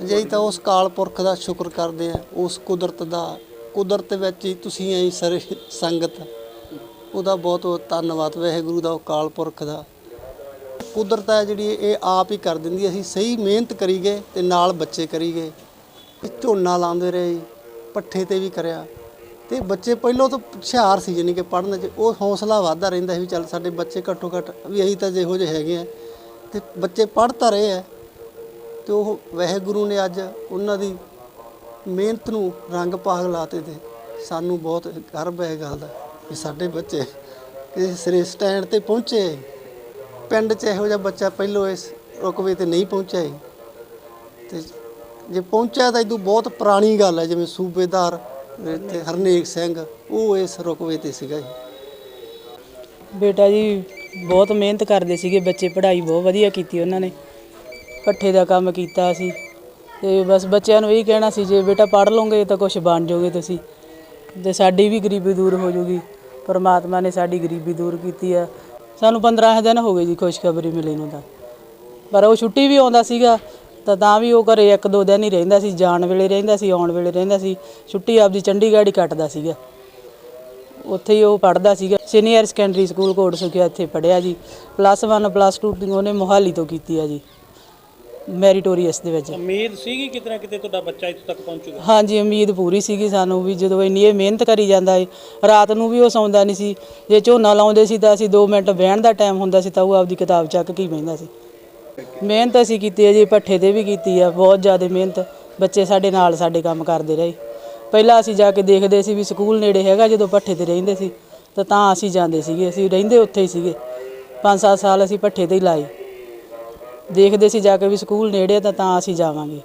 ਜੇ ਤਾਂ ਉਸ ਕਾਲ ਪੁਰਖ ਦਾ ਸ਼ੁਕਰ ਕਰਦੇ ਆ ਉਸ ਕੁਦਰਤ ਦਾ। ਕੁਦਰਤ ਵਿੱਚ ਹੀ ਤੁਸੀਂ ਐ ਸਾਰੇ ਸੰਗਤ। ਉਹਦਾ ਬਹੁਤ ਬਹੁਤ ਧੰਨਵਾਦ ਵਾਹਿਗੁਰੂ ਦਾ ਉਹ ਕਾਲ ਪੁਰਖ ਦਾ। ਕੁਦਰਤ ਹੈ ਜਿਹੜੀ ਇਹ ਆਪ ਹੀ ਕਰ ਦਿੰਦੀ ਅਸੀਂ ਸਹੀ ਮਿਹਨਤ ਕਰੀ ਗਏ ਤੇ ਨਾਲ ਬੱਚੇ ਕਰੀ ਗਏ। ਝੋਨਾ ਲਾਉਂਦੇ ਰਹੇ ਜੀ, ਪੱਠੇ ਤੇ ਵੀ ਕਰਿਆ। ਤੇ ਬੱਚੇ ਪਹਿਲਾਂ ਤੋਂ ਹੁਸ਼ਿਆਰ ਸੀ ਜਾਣੀ ਕਿ ਪੜ੍ਹਨ 'ਚ। ਉਹ ਹੌਸਲਾ ਵੱਧਦਾ ਰਹਿੰਦਾ ਸੀ ਵੀ ਚੱਲ ਸਾਡੇ ਬੱਚੇ ਘੱਟੋ ਘੱਟ ਵੀ ਅਸੀਂ ਤਾਂ ਜਿਹੋ ਜਿਹੇ ਹੈਗੇ ਆ। ਤੇ ਬੱਚੇ ਪੜ੍ਹ ਤਾਂ ਰਹੇ ਆ। ਤੇ ਉਹ ਵਾਹਿਗੁਰੂ ਨੇ ਅੱਜ ਉਹਨਾਂ ਦੀ ਮਿਹਨਤ ਨੂੰ ਰੰਗ ਪਾਗ ਲਾਤੇ ਤੇ ਸਾਨੂੰ ਬਹੁਤ ਗਰਵ ਹੈ ਇਹ ਗੱਲ ਦਾ ਕਿ ਸਾਡੇ ਬੱਚੇ ਕਿਸੇ ਸਿਰੇ ਸਟੈਂਡ ਤੇ ਪਹੁੰਚੇ। ਪਿੰਡ 'ਚ ਇਹੋ ਜਿਹਾ ਬੱਚਾ ਪਹਿਲੋਂ ਇਸ ਰੁਕਵੇ ਤੇ ਨਹੀਂ ਪਹੁੰਚਿਆ ਜੀ। ਤੇ ਜੇ ਪਹੁੰਚਿਆ ਤਾਂ ਇਦੋਂ ਬਹੁਤ ਪੁਰਾਣੀ ਗੱਲ ਹੈ, ਜਿਵੇਂ ਸੂਬੇਦਾਰ ਇੱਥੇ ਹਰਨੇਕ ਸਿੰਘ, ਉਹ ਇਸ ਰੁਕਵੇ ਤੇ ਸੀਗਾ ਜੀ। ਬੇਟਾ ਜੀ, ਬਹੁਤ ਮਿਹਨਤ ਕਰਦੇ ਸੀਗੇ ਬੱਚੇ, ਪੜ੍ਹਾਈ ਬਹੁਤ ਵਧੀਆ ਕੀਤੀ ਉਹਨਾਂ ਨੇ। ਭੱਠੇ ਦਾ ਕੰਮ ਕੀਤਾ ਸੀ। ਤੇ ਬਸ ਬੱਚਿਆਂ ਨੂੰ ਇਹ ਕਹਿਣਾ ਸੀ, ਜੇ ਬੇਟਾ ਪੜ੍ਹ ਲਓਗੇ ਤਾਂ ਕੁਝ ਬਣ ਜਾਓਗੇ ਤੁਸੀਂ। ਤੇ ਸਾਡੀ ਵੀ ਗਰੀਬੀ ਦੂਰ ਹੋ ਜਾਊਗੀ ਪਰਮਾਤਮਾ ਨੇ ਸਾਡੀ ਗਰੀਬੀ ਦੂਰ ਕੀਤੀ ਆ। ਸਾਨੂੰ 15 ਦਿਨ ਹੋ ਗਏ ਜੀ ਖੁਸ਼ਖਬਰੀ ਮਿਲੀ ਨੂੰ ਤਾਂ। ਪਰ ਉਹ ਛੁੱਟੀ ਵੀ ਆਉਂਦਾ ਸੀਗਾ, ਤਾਂ ਤਾਂ ਵੀ ਉਹ ਘਰੇ ਇੱਕ ਦੋ ਦਿਨ ਹੀ ਰਹਿੰਦਾ ਸੀ, ਜਾਣ ਵੇਲੇ ਰਹਿੰਦਾ ਸੀ, ਆਉਣ ਵੇਲੇ ਰਹਿੰਦਾ ਸੀ। ਛੁੱਟੀ ਆਪਦੀ ਚੰਡੀਗੜ੍ਹ ਹੀ ਕੱਟਦਾ ਸੀਗਾ। ਉੱਥੇ ਹੀ ਉਹ ਪੜ੍ਹਦਾ ਸੀਗਾ। Senior secondary school Kot Sukhia ਇੱਥੇ ਪੜ੍ਹਿਆ ਜੀ। ਪਲੱਸ 1 ਪਲੱਸ 2 ਉਹਨੇ ਮੋਹਾਲੀ ਤੋਂ ਕੀਤੀ ਆ ਜੀ। ਮੈਰੀਟੋਰੀਅਸ ਦੇ ਵਿੱਚ। ਉਮੀਦ ਸੀਗੀ ਕਿਤੇ ਨਾ ਕਿਤੇ ਤੁਹਾਡਾ ਬੱਚਾ ਇੱਥੇ ਤੱਕ ਪਹੁੰਚੂਗਾ? ਹਾਂਜੀ ਉਮੀਦ ਪੂਰੀ ਸੀਗੀ ਸਾਨੂੰ ਵੀ ਜਦੋਂ ਇੰਨੀ ਇਹ ਮਿਹਨਤ ਕਰੀ ਜਾਂਦਾ ਏ ਰਾਤ ਨੂੰ ਵੀ ਉਹ ਸੌਂਦਾ ਨਹੀਂ ਸੀ। ਜੇ ਝੋਨਾ ਲਾਉਂਦੇ ਸੀ ਤਾਂ ਅਸੀਂ 2 ਮਿੰਟ ਬਹਿਣ ਦਾ ਟਾਈਮ ਹੁੰਦਾ ਸੀ ਤਾਂ ਉਹ ਆਪਦੀ ਕਿਤਾਬ ਚੱਕ ਕੇ ਹੀ ਬਹਿੰਦਾ ਸੀ। ਮਿਹਨਤ ਅਸੀਂ ਕੀਤੀ ਹੈ ਜੀ ਪੱਠੇ ਤੇ ਵੀ ਕੀਤੀ ਆ ਬਹੁਤ ਜ਼ਿਆਦਾ ਮਿਹਨਤ। ਬੱਚੇ ਸਾਡੇ ਨਾਲ ਸਾਡੇ ਕੰਮ ਕਰਦੇ ਰਹੇ। ਪਹਿਲਾਂ ਅਸੀਂ ਜਾ ਕੇ ਦੇਖਦੇ ਸੀ ਵੀ ਸਕੂਲ ਨੇੜੇ ਹੈਗਾ ਜਦੋਂ ਪੱਠੇ ਤੇ ਰਹਿੰਦੇ ਸੀ ਤਾਂ ਤਾਂ ਅਸੀਂ ਜਾਂਦੇ ਸੀਗੇ ਅਸੀਂ ਰਹਿੰਦੇ ਉੱਥੇ ਹੀ ਸੀਗੇ। 5-7 ਸਾਲ ਅਸੀਂ ਪੱਠੇ ਤੇ ਹੀ ਲਾਏ। ਦੇਖਦੇ ਸੀ ਜਾ ਕੇ ਵੀ ਸਕੂਲ ਨੇੜੇ ਤਾਂ ਤਾਂ ਅਸੀਂ ਜਾਵਾਂਗੇ।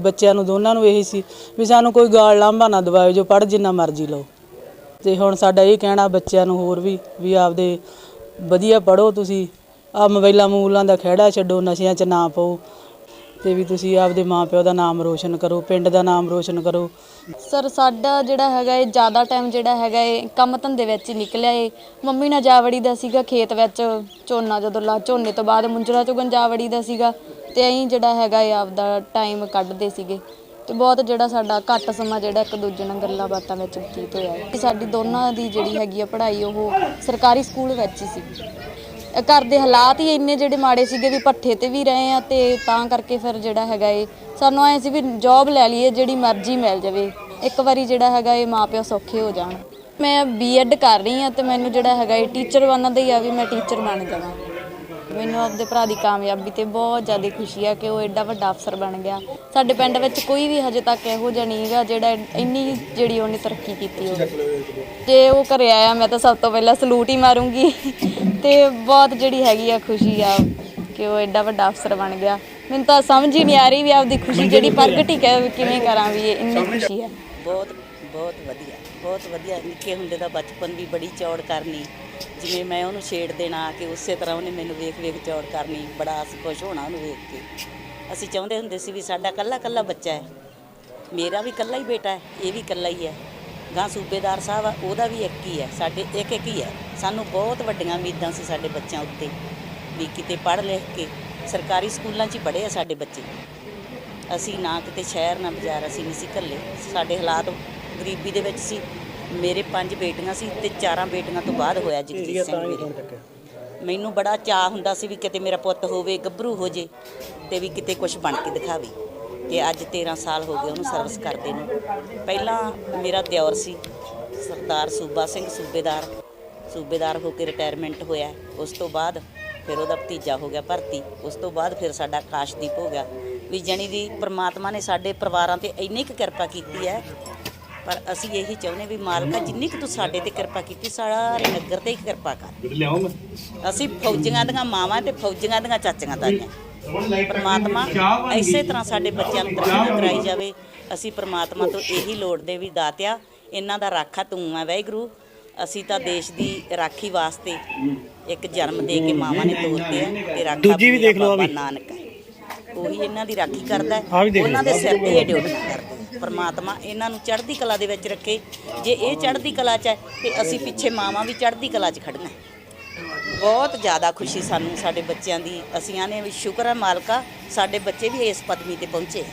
ਬੱਚਿਆਂ ਨੂੰ ਦੋਨਾਂ ਨੂੰ ਇਹੀ ਸੀ ਵੀ ਸਾਨੂੰ ਕੋਈ ਗਾਲ ਲਾਂਭਾ ਨਾ ਦਵਾਇਓ, ਜੋ ਪੜ੍ਹ ਜਿੰਨਾ ਮਰਜ਼ੀ ਲਓ। ਤੇ ਹੁਣ ਸਾਡਾ ਇਹ ਕਹਿਣਾ ਬੱਚਿਆਂ ਨੂੰ ਹੋਰ ਵੀ ਵੀ ਆਪਦੇ ਵਧੀਆ ਪੜੋ ਤੁਸੀਂ। ਆ ਮੋਬਾਈਲਾਂ ਮੂਲਾਂ ਦਾ ਖਹਿੜਾ ਛੱਡੋ, ਨਸ਼ਿਆਂ 'ਚ ਨਾ ਪਾਓ। ਤੇ ਵੀ ਤੁਸੀਂ ਆਪਦੇ ਮਾਪਿਓ ਦਾ ਨਾਮ ਰੋਸ਼ਨ ਕਰੋ, ਪਿੰਡ ਦਾ ਨਾਮ ਰੋਸ਼ਨ ਕਰੋ। ਸਰ, ਸਾਡਾ ਜਿਹੜਾ ਹੈਗਾ ਇਹ ਜ਼ਿਆਦਾ ਟਾਈਮ ਜਿਹੜਾ ਹੈਗਾ ਇਹ ਕੰਮ ਧੰਦੇ ਵਿੱਚ ਹੀ ਨਿਕਲਿਆ ਏ। ਮੰਮੀ ਨਾਲ ਜਾਵੜੀ ਦਾ ਸੀਗਾ ਖੇਤ ਵਿੱਚ, ਝੋਨਾ ਜਦੋਂ ਲਾ, ਝੋਨੇ ਤੋਂ ਬਾਅਦ ਮੁੰਜਰਾ ਚੁਗਣ ਜਾਵੜੀ ਦਾ ਸੀਗਾ। ਤੇ ਐਂ ਜਿਹੜਾ ਹੈਗਾ ਇਹ ਆਪਦਾ ਟਾਈਮ ਕੱਢਦੇ ਸੀਗੇ। ਤੇ ਬਹੁਤ ਜਿਹੜਾ ਸਾਡਾ ਘੱਟ ਸਮਾਂ ਜਿਹੜਾ ਇੱਕ ਦੂਜੇ ਨਾਲ ਗੱਲਾਂ ਬਾਤਾਂ ਵਿੱਚ ਬਤੀਤ ਹੋਇਆ। ਹੈ ਸਾਡੀ ਦੋਨਾਂ ਦੀ ਜਿਹੜੀ ਹੈਗੀ ਆ ਪੜ੍ਹਾਈ, ਉਹ ਸਰਕਾਰੀ ਸਕੂਲ ਵਿੱਚ ਹੀ ਸੀ। ਘਰ ਦੇ ਹਾਲਾਤ ਹੀ ਇੰਨੇ ਜਿਹੜੇ ਮਾੜੇ ਸੀਗੇ ਵੀ ਪੱਠੇ ਤੇ ਵੀ ਰਹੇ ਆ ਤੇ ਤਾਂ ਕਰਕੇ ਫਿਰ ਜਿਹੜਾ ਹੈਗਾ ਏ, ਸਾਨੂੰ ਐ ਸੀ ਵੀ ਜੌਬ ਲੈ ਲਈਏ, ਜਿਹੜੀ ਮਰਜ਼ੀ ਮਿਲ ਜਾਵੇ। ਇੱਕ ਵਾਰੀ ਜਿਹੜਾ ਹੈਗਾ ਇਹ ਮਾਪਿਓ ਸੌਖੇ ਹੋ ਜਾਣ। ਮੈਂ ਬੀਐਡ ਕਰ ਰਹੀ ਆ ਤੇ ਮੈਨੂੰ ਜਿਹੜਾ ਹੈਗਾ ਏ ਟੀਚਰ ਬਣਨ ਦਾ ਹੀ ਆ ਵੀ ਮੈਂ ਟੀਚਰ ਬਣ ਜਾਵਾਂ। ਮੈਨੂੰ ਆਪਦੇ ਭਰਾ ਦੀ ਕਾਮਯਾਬੀ ਤੇ ਬਹੁਤ ਜ਼ਿਆਦਾ ਖੁਸ਼ੀ ਆ ਕਿ ਉਹ ਐਡਾ ਵੱਡਾ ਅਫਸਰ ਬਣ ਗਿਆ। ਸਾਡੇ ਪਿੰਡ ਵਿੱਚ ਕੋਈ ਵੀ ਹਜੇ ਤੱਕ ਇਹੋ ਜਿਹਾ ਨਹੀਂ ਹੈਗਾ ਜਿਹੜਾ ਇੰਨੀ ਜਿਹੜੀ ਉਹਨੇ ਤਰੱਕੀ ਕੀਤੀ ਹੋਵੇ। ਜੇ ਉਹ ਘਰੇ ਆਇਆ, ਮੈਂ ਤਾਂ ਸਭ ਤੋਂ ਪਹਿਲਾਂ ਸਲੂਟ ਹੀ ਮਾਰੂੰਗੀ। ਤੇ ਬਹੁਤ ਜਿਹੜੀ ਹੈਗੀ ਆ ਖੁਸ਼ੀ ਆ ਕਿ ਉਹ ਐਡਾ ਵੱਡਾ ਅਫਸਰ ਬਣ ਗਿਆ। ਮੈਨੂੰ ਤਾਂ ਸਮਝ ਹੀ ਨਹੀਂ ਆ ਰਹੀ ਵੀ ਆਪਦੀ ਖੁਸ਼ੀ ਜਿਹੜੀ ਪ੍ਰਗਟ ਹੀ ਕਿਵੇਂ ਕਰਾਂ ਵੀ ਇਹ ਇੰਨੀ ਖੁਸ਼ੀ ਆ ਬਹੁਤ ਬਹੁਤ ਵਧੀਆ। ਬਹੁਤ ਵਧੀਆ। ਨਿੱਕੇ ਹੁੰਦੇ ਦਾ ਬਚਪਨ ਵੀ ਬੜੀ ਚੌੜ ਕਰਨੀ। ਜਿਵੇਂ ਮੈਂ ਉਹਨੂੰ ਛੇੜ ਦੇਣਾ ਆ ਕੇ ਉਸੇ ਤਰ੍ਹਾਂ ਉਹਨੇ ਮੈਨੂੰ ਵੇਖ ਵੇਖ ਚੌੜ ਕਰਨੀ। ਬੜਾ ਅਸੀਂ ਖੁਸ਼ ਹੋਣਾ ਉਹਨੂੰ ਵੇਖ ਕੇ। ਅਸੀਂ ਚਾਹੁੰਦੇ ਹੁੰਦੇ ਸੀ ਵੀ ਸਾਡਾ ਕੱਲਾ ਕੱਲਾ ਬੱਚਾ ਹੈ। ਮੇਰਾ ਵੀ ਕੱਲਾ ਹੀ ਬੇਟਾ ਹੈ। ਇਹ ਵੀ ਕੱਲਾ ਹੀ ਹੈ। ਗਾਂ ਸੂਬੇਦਾਰ ਸਾਹਿਬ ਆ ਉਹਦਾ ਵੀ ਇੱਕ ਹੀ ਹੈ। ਸਾਡੇ ਇੱਕ ਇੱਕ ਹੀ ਹੈ। ਸਾਨੂੰ ਬਹੁਤ ਵੱਡੀਆਂ ਉਮੀਦਾਂ ਸੀ ਸਾਡੇ ਬੱਚਿਆਂ ਉੱਤੇ। ਵੀ ਕਿਤੇ ਪੜ੍ਹ ਲਿਖ ਕੇ ਸਰਕਾਰੀ ਸਕੂਲਾਂ 'ਚ ਹੀ ਪੜ੍ਹੇ ਆ ਸਾਡੇ ਬੱਚੇ। ਅਸੀਂ ਨਾ ਕਿਤੇ ਸ਼ਹਿਰ ਨਾ ਬਾਜ਼ਾਰ ਅਸੀਂ ਨਹੀਂ ਸੀ ਘੱਲੇ ਸਾਡੇ ਹਾਲਾਤ ਗਰੀਬੀ ਦੇ ਵਿੱਚ ਸੀ। ਮੇਰੇ ਪੰਜ ਬੇਟੀਆਂ ਸੀ ਤੇ ਚਾਰਾਂ ਬੇਟੀਆਂ ਤੋਂ ਬਾਅਦ ਹੋਇਆ ਜਗਜੀਤ ਸਿੰਘ ਮੇਰੇ। ਮੈਨੂੰ ਬੜਾ ਚਾਹ ਹੁੰਦਾ ਸੀ ਵੀ ਕਿਤੇ ਮੇਰਾ ਪੁੱਤ ਹੋਵੇ ਗੱਭਰੂ ਹੋ ਜੇ ਤੇ ਵੀ ਕਿਤੇ ਕੁਝ ਬਣ ਕੇ ਦਿਖਾਵੇ। ਤੇ ਅੱਜ 13 ਸਾਲ ਹੋ ਗਏ ਉਹਨੂੰ ਸਰਵਿਸ ਕਰਦੇ ਨੂੰ। ਪਹਿਲਾਂ ਮੇਰਾ ਦਿਓਰ ਸੀ ਸਰਦਾਰ ਸੂਬਾ ਸਿੰਘ ਸੂਬੇਦਾਰ। ਸੂਬੇਦਾਰ ਹੋ ਕੇ ਰਿਟਾਇਰਮੈਂਟ ਹੋਇਆ। ਉਸ ਤੋਂ ਬਾਅਦ ਫਿਰ ਉਹਦਾ ਭਤੀਜਾ ਹੋ ਗਿਆ ਭਰਤੀ। ਉਸ ਤੋਂ ਬਾਅਦ ਫਿਰ ਸਾਡਾ ਕਾਸ਼ਦੀਪ ਹੋ ਗਿਆ। ਵੀ ਜਣੀ ਦੀ ਪ੍ਰਮਾਤਮਾ ਨੇ ਸਾਡੇ ਪਰਿਵਾਰਾਂ ਤੇ ਇੰਨੀ ਕੁ ਕਿਰਪਾ ਕੀਤੀ ਹੈ ਪਰ ਅਸੀਂ ਇਹੀ ਚਾਹੁੰਦੇ ਵੀ ਮਾਲਕਾ ਜਿੰਨੀ ਕੁ ਤੂੰ ਸਾਡੇ ਤੇ ਕਿਰਪਾ ਕੀਤੀ ਸਾਰੇ ਨਗਰ ਤੇ ਹੀ ਕਿਰਪਾ ਕਰ। ਅਸੀਂ ਫੌਜੀਆਂ ਦੀਆਂ ਮਾਵਾਂ ਤੇ ਫੌਜੀਆਂ ਦੀਆਂ ਚਾਚੀਆਂ ਤਾਈਆਂ ਪਰਮਾਤਮਾ ਇਸੇ ਤਰ੍ਹਾਂ ਸਾਡੇ ਬੱਚਿਆਂ ਨੂੰ ਤਰੱਕੀ ਕਰਾਈ ਜਾਵੇ। ਅਸੀਂ ਪਰਮਾਤਮਾ ਤੋਂ ਇਹੀ ਲੋੜਦੇ ਵੀ ਦਾਤਿਆ ਇਹਨਾਂ ਦਾ ਰਾਖਾ ਤੂੰ ਆ ਵਾਹਿਗੁਰੂ। ਅਸੀਂ ਤਾਂ ਦੇਸ਼ ਦੀ ਰਾਖੀ ਵਾਸਤੇ ਇੱਕ ਜਨਮ ਦੇ ਕੇ ਮਾਵਾਂ ਨੇ ਤੋਰਤੇ ਆ ਤੇ ਰਾਖਾ ਦੂਜੀ ਵੀ ਦੇਖ ਲਓ ਆ ਨਾਨਕ ਹੈ। ਉਹੀ ਇਹਨਾਂ ਦੀ ਰਾਖੀ ਕਰਦਾ ਹੈ। ਉਹਨਾਂ ਦੇ ਸਿਰ ਤੇ ਇਹ ਡਿਊਟੀਆਂ ਕਰਦੇ ਪਰਮਾਤਮਾ ਇਹਨਾਂ ਨੂੰ ਚੜ੍ਹਦੀ ਕਲਾ ਦੇ ਵਿੱਚ ਰੱਖੇ। ਜੇ ਇਹ ਚੜ੍ਹਦੀ ਕਲਾ 'ਚ ਹੈ ਤੇ ਅਸੀਂ ਪਿੱਛੇ ਮਾਵਾਂ ਵੀ ਚੜ੍ਹਦੀ ਕਲਾ 'ਚ ਖੜੀਆਂ ਬਹੁਤ ਜ਼ਿਆਦਾ ਖੁਸ਼ੀ ਸਾਨੂੰ ਸਾਡੇ ਬੱਚਿਆਂ ਦੀ। ਅਸੀਂ ਆਨੇ ਵੀ ਸ਼ੁਕਰ ਹੈ ਮਾਲਕਾ ਸਾਡੇ ਬੱਚੇ ਵੀ ਇਸ ਪਦਵੀ ਤੇ ਪਹੁੰਚੇ